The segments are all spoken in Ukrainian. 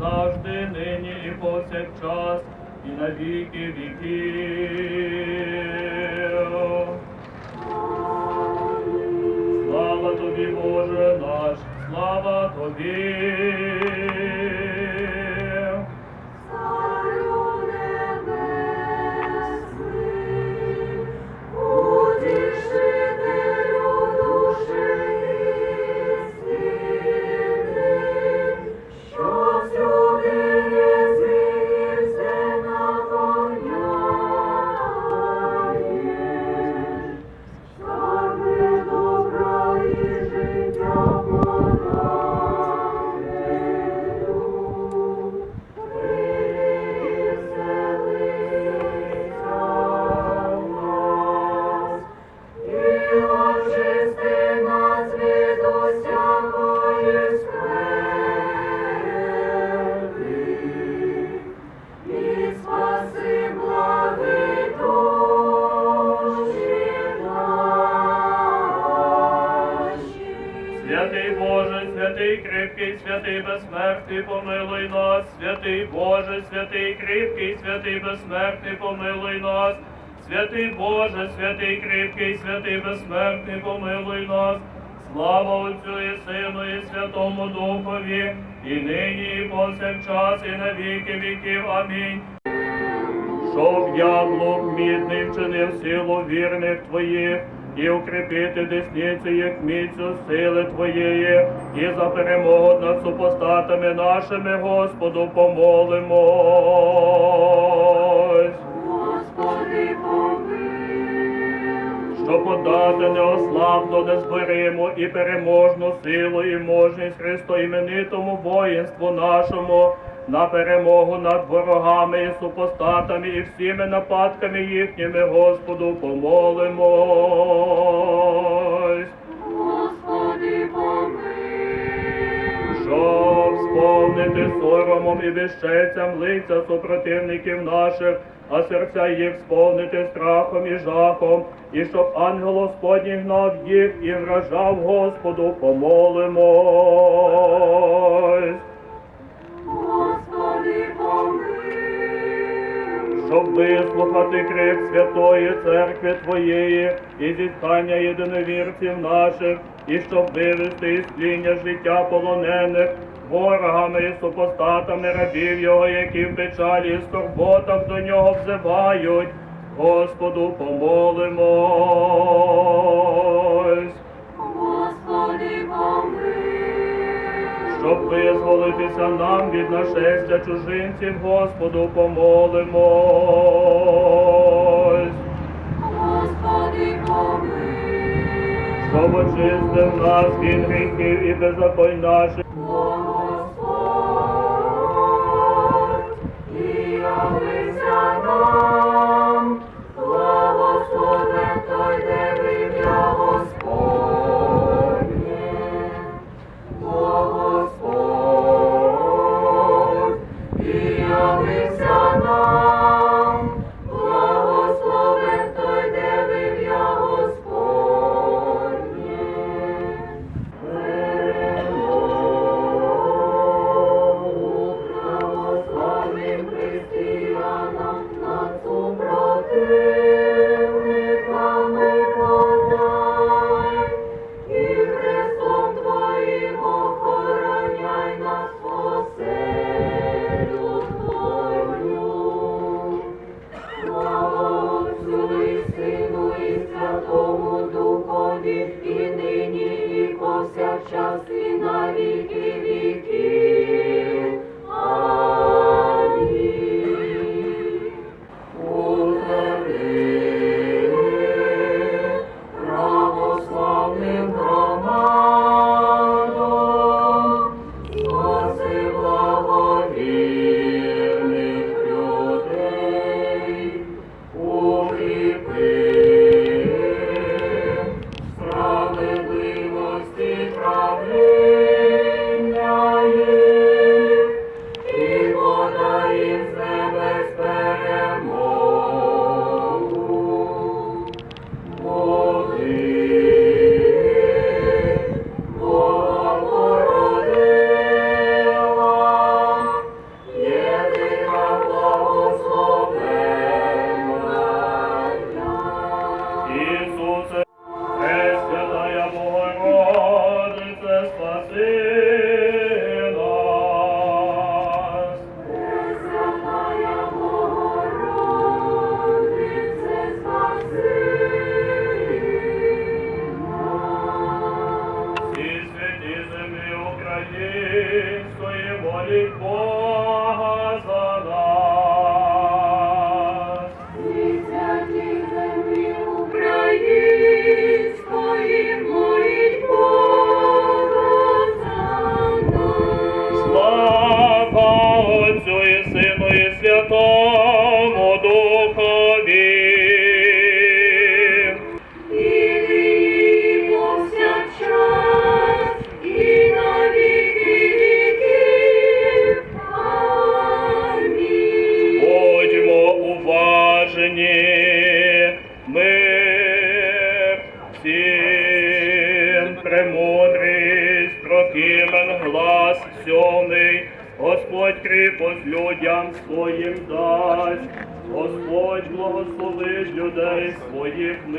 завжди, нині і повсякчас, і на віки віків. Слава тобі, Боже наш, слава тобі. Безсмертний, помилуй нас, святий Боже, святий кріпкий, святий безсмертний, помилуй нас, святий Боже, святий кріпкий, святий безсмертний, помилуй нас. Слава Отцю і Сину, і Святому Духові, і нині, і повсякчас, і на віки віків. Амінь. Щоб яблук мідний вчинив силу вірних твоїх, і укріпити десницю, як міцю сили твоєї, і за перемогу над супостатами нашими, Господу, помолимось. Господи, помилуй. Щоб подати неослабну, незборимо і переможну силу і мужність Христо іменитому воїнству нашому, на перемогу над ворогами і супостатами і всіми нападками їхніми, Господу, помолимось. Господи, помилуй. Щоб сповнити соромом і безчестям лиця супротивників наших, а серця їх сповнити страхом і жахом, і щоб ангел Господній гнав їх і вражав Господу, помолимось. Щоб вислухати крик Святої Церкви Твоєї і зіткання єдиновірців наших, і щоб вивести із тління життя полонених ворогами і супостатами рабів Його, які в печалі і скорботах до нього взивають. Господу помолимось. Щоб визволитися нам від нашестя чужинців, Господу помолимось. Господи, помилуй. Щоб очистив нас від гріхів і беззаконь наших,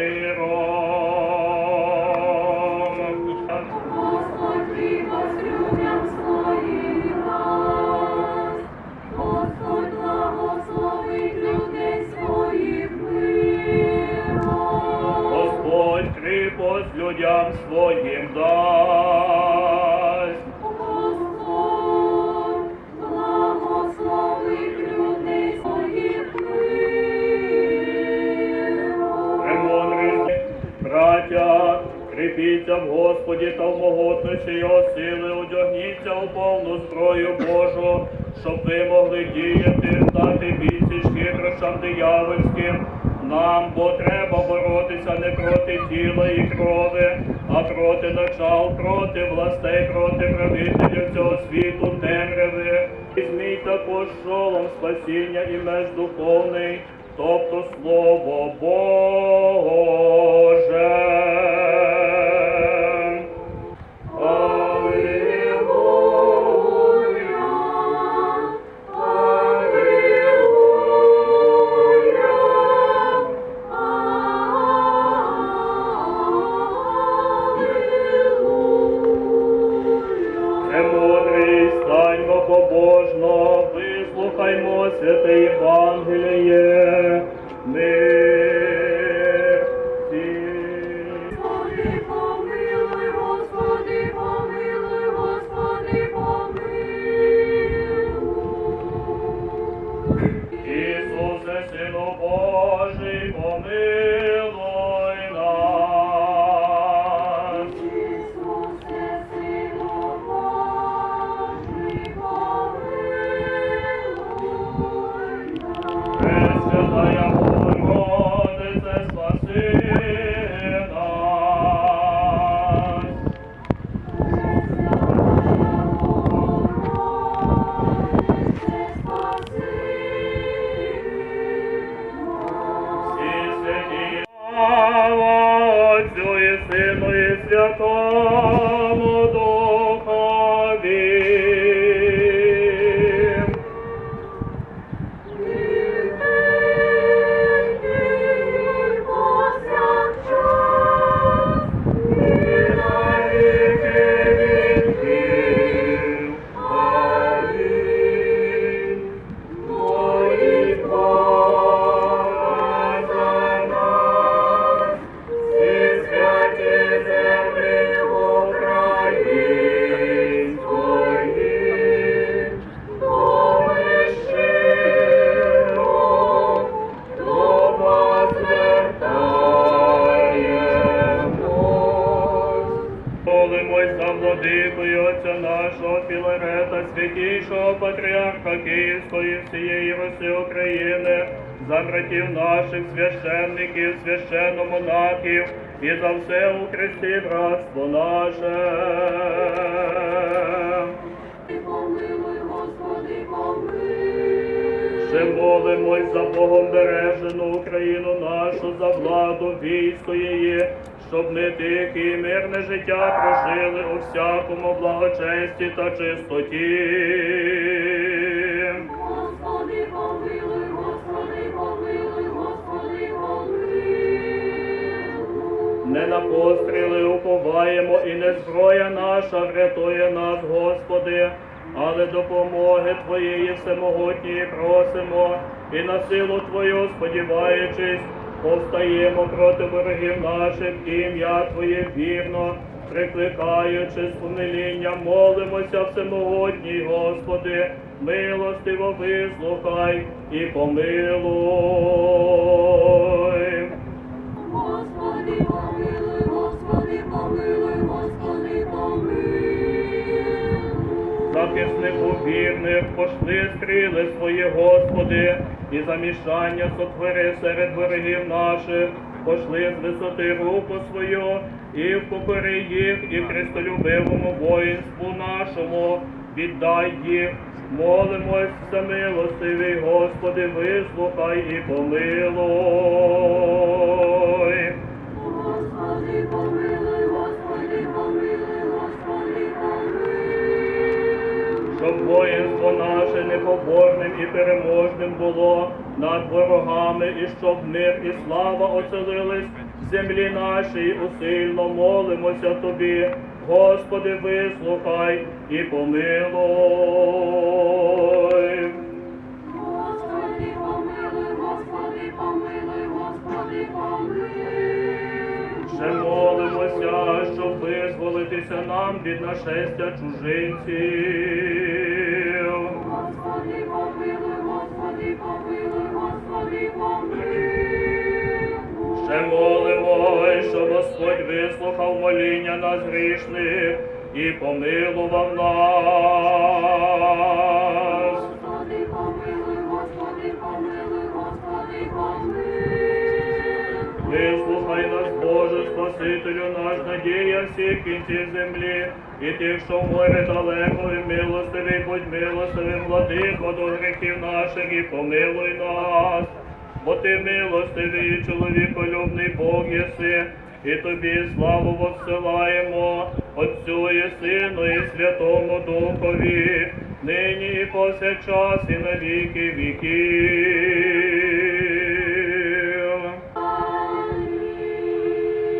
Deo Господі та в могутності Його сили, одягніться у повну зброю Божу, щоб ви могли діяти, дати відсіч хитрощам диявольським. Нам, бо треба боротися не проти тіла і крови, а проти начал, проти властей, проти правителів цього світу, темряви. Візьміть також шолом спасіння і меч духовний, тобто Слово Боже. За братів наших священників, священномонахів і за все у Христі братство наше. Помилуй, Господи, помилуй. Ще молимось за Богом бережену Україну нашу, за владу військо її, щоб ми тихе і мирне життя прожили у всякому благочесті та чистоті. Не на постріли уповаємо, і не зброя наша врятує нас, Господи, але допомоги Твоєї всемогутньої просимо, і на силу Твою сподіваючись, повстаємо проти ворогів наших, ім'я Твоє вірно, прикликаючи з умилінням, молимося всемогутній, Господи, милостиво вислухай і помилуй. Захиснику вірних пошли стріли свої, Господи, і замішання сотвори серед ворогів наших, пошли з висоти руку свою, і впокори їх, і христолюбивому воїнству нашому, віддай їх, молимось за милостивий, Господи, вислухай і помилуй. Воїнство наше непоборним і переможним було над ворогами, і щоб мир і слава оселились в землі нашій, усильно молимося тобі, Господи, вислухай і помилуй. Господи, помилуй, Господи, помилуй, Господи, помилуй. Ще молимося, щоб визволитися нам від нашестя чужинців. Ще молимо, що Господь вислухав моління нас грішних і помилував нас. Господи, помилуй, Господи, помилуй, Господи, помилуй. Вислухай нас, Боже, Спасителю наш, надія всіх кінців землі, і тих, що в море далеко, і милостивий, будь милостивим, владико до гріхів наших, і помилуй нас. Бо ти милостивий, чоловіколюбний Бог єси, і тобі славу воссилаємо, Отцю і Сину, і Святому Духові, нині і повсякчас, і на віки віків.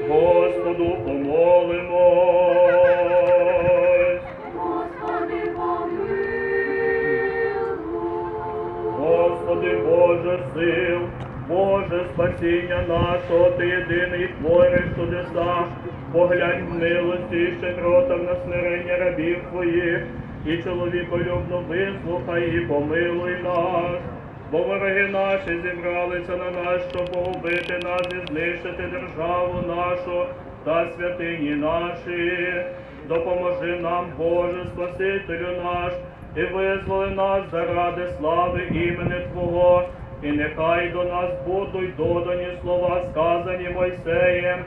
Господу помолимось. Боже сил, Боже спасіння нашого, Ти єдиний твориш чудеса, поглянь в милості і щедротах на смирення рабів Твоїх, і чоловіколюбно вислухай і помилуй нас. Бо вороги наші зібралися на нас, щоб погубити нас і знищити державу нашу та святині наші. Допоможи нам, Боже, Спасителю наш, і визволи нас заради слави імени Твого, і нехай до нас будуть додані слова, сказані Мойсеєм.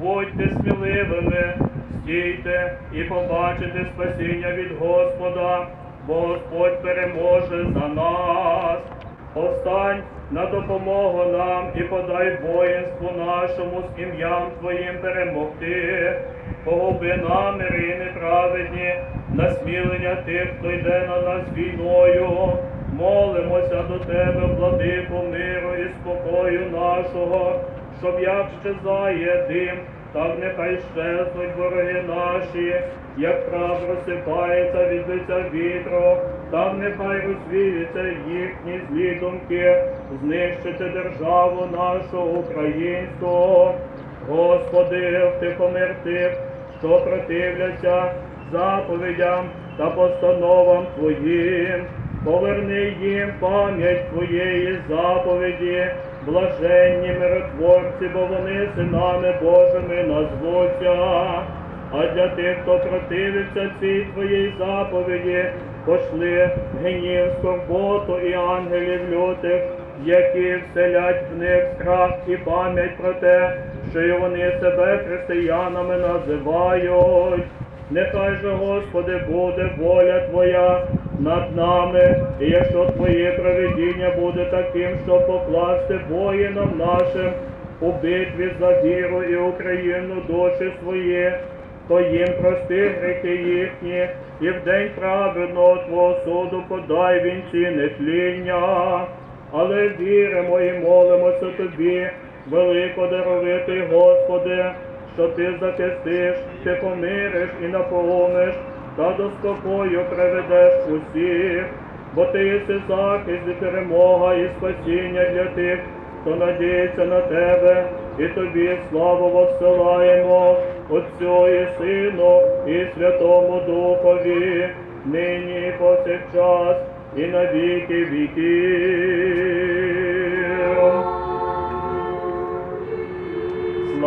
Будьте сміливими, стійте і побачите спасіння від Господа, бо Господь переможе за нас. Повстань на допомогу нам і подай воїнству нашому з ім'ям Твоїм перемогти. Погуби наміри неправедні, насмілення тих, хто йде на нас війною. Молимося до Тебе, владику миру і спокою нашого, щоб як щезає дим, так нехай щезнуть вороги наші, як прав розсипається від лиця вітру, так нехай розвіються їхні злі думки, знищити державу нашу українську. Господи, втихомир тих, що противляться заповідям та постановам Твоїм. Поверни їм пам'ять Твоєї заповіді, блаженні миротворці, бо вони синами Божими назвуться. А для тих, хто противиться цій Твоїй заповіді, пошли гнів, скорботу і ангелів лютих, які вселять в них страх і пам'ять про те, що й вони себе християнами називають. Нехай же, Господи, буде воля Твоя над нами, і якщо Твоє проведіння буде таким, щоб покласти воїнам нашим у битві за віру і Україну душі свої, то їм прости гріхи їхні, і в день праведного Твого суду подай вінці нетління. Але віримо і молимося Тобі, велико даровитий Господи, що Ти захистиш, Ти помириш і наповниш, та до спокою приведеш усіх, бо Ти єси захист і перемога і спасіння для тих, хто надіється на Тебе, і Тобі славу воссилаємо Отцю і Сину, і Святому Духові, нині повсякчас, і на віки віків.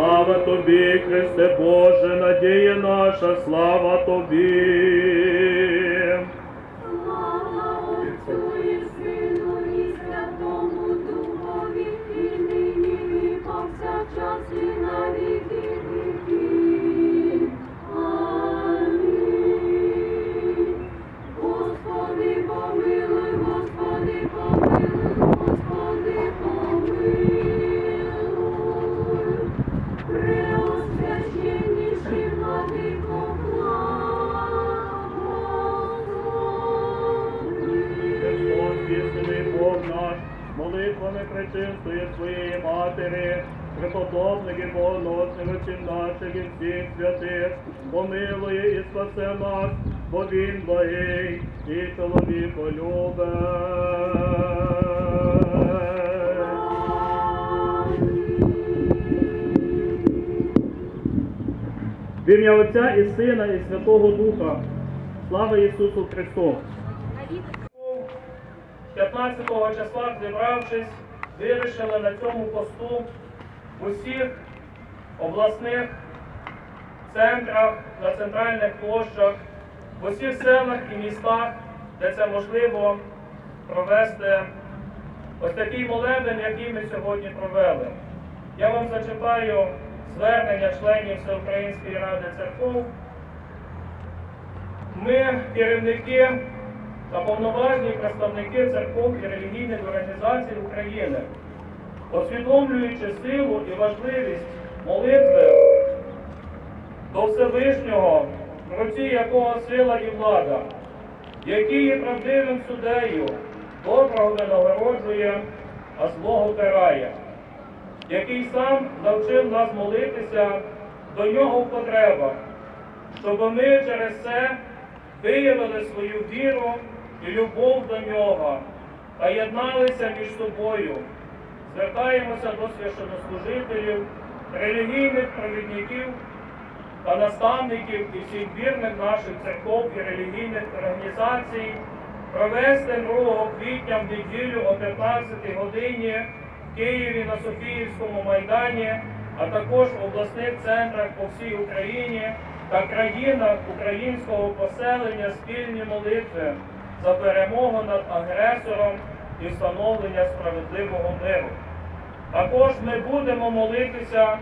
Слава тобі, Христе Боже, надія наша, слава тобі. В ім'я Отця і Сина, і Святого Духа. Слава Ісусу Христу! 15 числа, зібравшись, вирішили на цьому посту в усіх обласних центрах, на центральних площах, в усіх селах і містах, де це можливо, провести ось такий молебень, який ми сьогодні провели. Я вам зачитаю звернення членів Всеукраїнської ради церков. Ми, керівники та повноважні представники церков і релігійних організацій України, усвідомлюючи силу і важливість молитви до Всевишнього, в руці якого сила і влада, який є правдивим суддею, доброго винагороджує, а злого карає, який сам навчив нас молитися до нього в потребах, щоб ми через це виявили свою віру і любов до нього та єдналися між собою. Звертаємося до священнослужителів, релігійних провідників та наставників і всіх вірних наших церков і релігійних організацій провести 2 квітня в неділю о 15 годині Києві на Софіївському майдані, а також в обласних центрах по всій Україні та країнах українського поселення спільні молитви за перемогу над агресором і встановлення справедливого миру. Також ми будемо молитися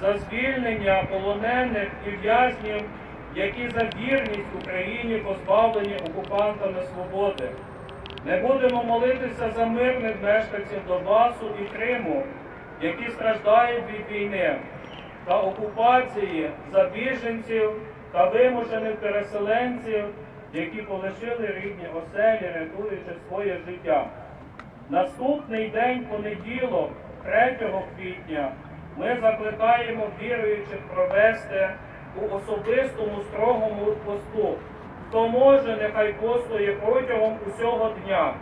за звільнення полонених і в'язнів, які за вірність Україні позбавлені окупантами свободи. Ми будемо молитися за мирних мешканців Донбасу і Криму, які страждають від війни та окупації за біженців та вимушених переселенців, які полишили рідні оселі, рятуючи своє життя. Наступний день понеділок, 3 квітня, ми закликаємо віруючих провести у особистому строгому посту. Хто може, нехай постує протягом усього дня,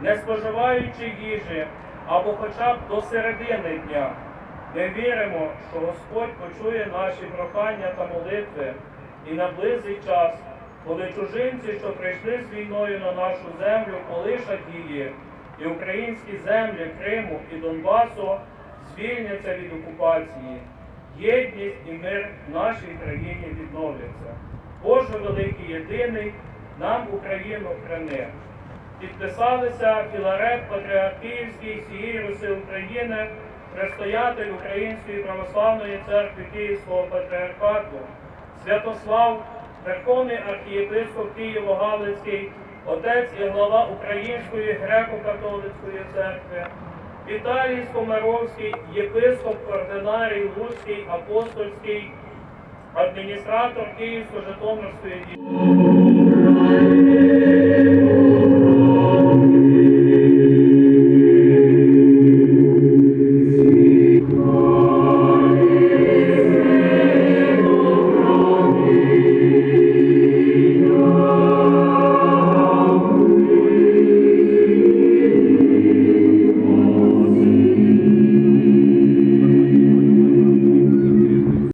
не споживаючи їжі або хоча б до середини дня. Ми віримо, що Господь почує наші прохання та молитви і наблизить час, коли чужинці, що прийшли з війною на нашу землю, полишать її, і українські землі Криму і Донбасу звільняться від окупації. Єдність і мир в нашій країні відновляться. Боже великий єдиний, нам Україну храни. Підписалися Філарет Патріарх Київський всієї Руси України, предстоятель Української православної церкви Київського патріархату, Святослав, Верховний архієпископ Києво-Галицький, отець і глава Української греко-католицької церкви, Віталій Скомаровський, єпископ ординарій Луцький, апостольський, адміністратор Київсько-Житомирської діяльності.